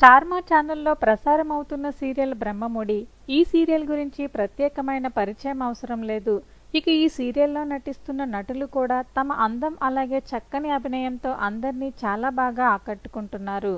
స్టార్మా ఛానల్లో ప్రసారం అవుతున్న సీరియల్ బ్రహ్మముడి. ఈ సీరియల్ గురించి ప్రత్యేకమైన పరిచయం అవసరం లేదు. ఇక ఈ సీరియల్లో నటిస్తున్న నటులు కూడా తమ అందం అలాగే చక్కని అభినయంతో అందరినీ చాలా బాగా ఆకట్టుకుంటున్నారు.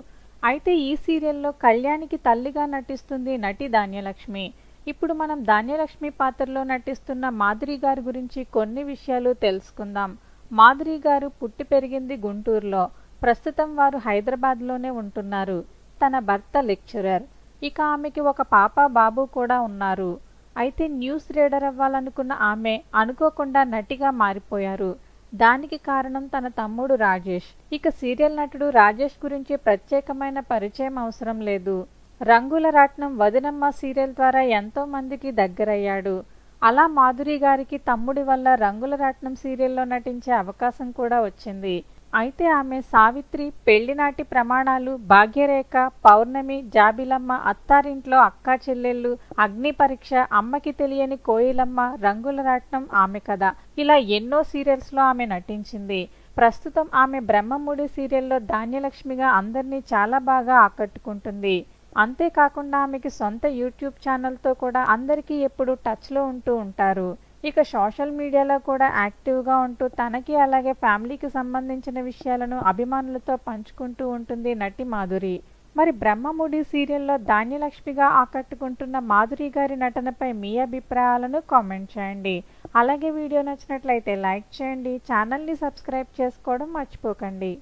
అయితే ఈ సీరియల్లో కళ్యాణికి తల్లిగా నటిస్తుంది నటి ధాన్యలక్ష్మి. ఇప్పుడు మనం ధాన్యలక్ష్మి పాత్రలో నటిస్తున్న మాధురి గారి గురించి కొన్ని విషయాలు తెలుసుకుందాం. మాధురి గారు పుట్టి పెరిగింది గుంటూరులో. ప్రస్తుతం వారు హైదరాబాద్లోనే ఉంటున్నారు. తన భర్త లెక్చరర్. ఇక ఆమెకి ఒక పాప బాబు కూడా ఉన్నారు. అయితే న్యూస్ రీడర్ అవ్వాలనుకున్న ఆమె అనుకోకుండా నటిగా మారిపోయారు. దానికి కారణం తన తమ్ముడు రాజేష్. ఇక సీరియల్ నటుడు రాజేష్ గురించి ప్రత్యేకమైన పరిచయం అవసరం లేదు. రంగుల రాట్నం వదినమ్మ సీరియల్ ద్వారా ఎంతో మందికి దగ్గరయ్యాడు. అలా మాధురి గారికి తమ్ముడి వల్ల రంగుల రాట్నం సీరియల్లో నటించే అవకాశం కూడా వచ్చింది. అయితే ఆమె సావిత్రి పెళ్ళినాటి ప్రమాణాలు భాగ్యరేఖ పౌర్ణమి జాబిలమ్మ అత్తారింట్లో అక్కా చెల్లెళ్ళు అగ్ని పరీక్ష అమ్మకి తెలియని కోయిలమ్మ రంగుల రాట్నం ఆమె కథ. ఇలా ఎన్నో సీరియల్స్లో ఆమె నటించింది. ప్రస్తుతం ఆమె బ్రహ్మముడి సీరియల్లో ధాన్యలక్ష్మిగా అందరినీ చాలా బాగా ఆకట్టుకుంటుంది. అంతేకాకుండా ఆమెకి సొంత యూట్యూబ్ ఛానల్తో కూడా అందరికీ ఎప్పుడు టచ్లో ఉంటూ ఉంటారు. ఇక సోషల్ మీడియాలో కూడా యాక్టివ్గా ఉంటూ తనకి అలాగే ఫ్యామిలీకి సంబంధించిన విషయాలను అభిమానులతో పంచుకుంటూ ఉంటుంది నటి మాధురి. మరి బ్రహ్మముడి సీరియల్లో ధాన్యలక్ష్మిగా ఆకట్టుకుంటున్న మాధురి గారి నటనపై మీ అభిప్రాయాలను కామెంట్ చేయండి. అలాగే వీడియో నచ్చినట్లయితే లైక్ చేయండి ఛానల్ని సబ్స్క్రైబ్ చేసుకోవడం మర్చిపోకండి.